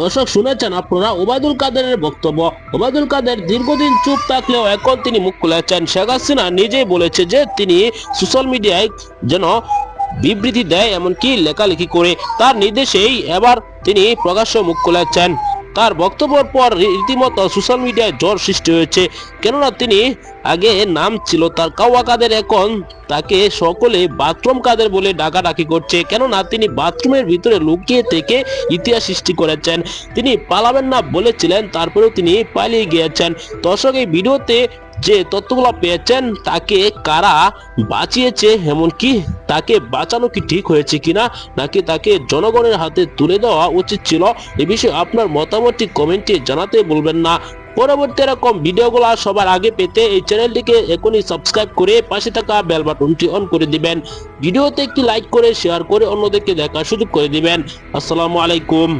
দর্শক শুনেছেন আপনারা ওবায়দুল কাদেরের বক্তব্য। ওবায়দুল কাদের দীর্ঘদিন চুপ থাকলেও এখন তিনি মুখ খুলেছেন। শেখ হাসিনা নিজেই বলেছে যে তিনি সোশ্যাল মিডিয়ায় যেন বিবৃতি দেয় এমনকি লেখালেখি করে। তার নির্দেশেই এবার তিনি প্রকাশ্য মুখ খুলেছেন। তার বক্তব্যের পর রীতিমতো সোশ্যাল মিডিয়ায় জ্বর সৃষ্টি হয়েছে। কেননা তিনি আগে নাম ছিল তার কাওয়া কাদের, এখন তাকে সকলে বাথরুম কাদের বলে ডাকাডাকি করছে। কেননা তিনি বাথরুমের ভিতরে লুকিয়ে থেকে ইতিহাস সৃষ্টি করেছেন। তিনি পালাবেন না বলেছিলেন, তারপরেও তিনি পালিয়ে গিয়েছেন। দর্শক, এই ভিডিওতে যে তথ্যগুলো পেয়েছেন তাকে কারা বাঁচিয়েছে, এমনকি তাকে বাঁচানো কি ঠিক হয়েছে কিনা, নাকি তাকে জনগণের হাতে তুলে দেওয়া উচিত ছিল, এ বিষয়ে আপনার মতামতটি কমেন্টে জানাতে বলবেন না। পরবর্তী এরকম ভিডিওগুলো সবার আগে পেতে এই চ্যানেলটিকে এখনই সাবস্ক্রাইব করে পাশে থাকা বেল বাটনটি অন করে দিবেন। ভিডিওতে একটি লাইক করে, শেয়ার করে অন্যদেরকে দেখার সুযোগ করে দিবেন। আসসালামু আলাইকুম।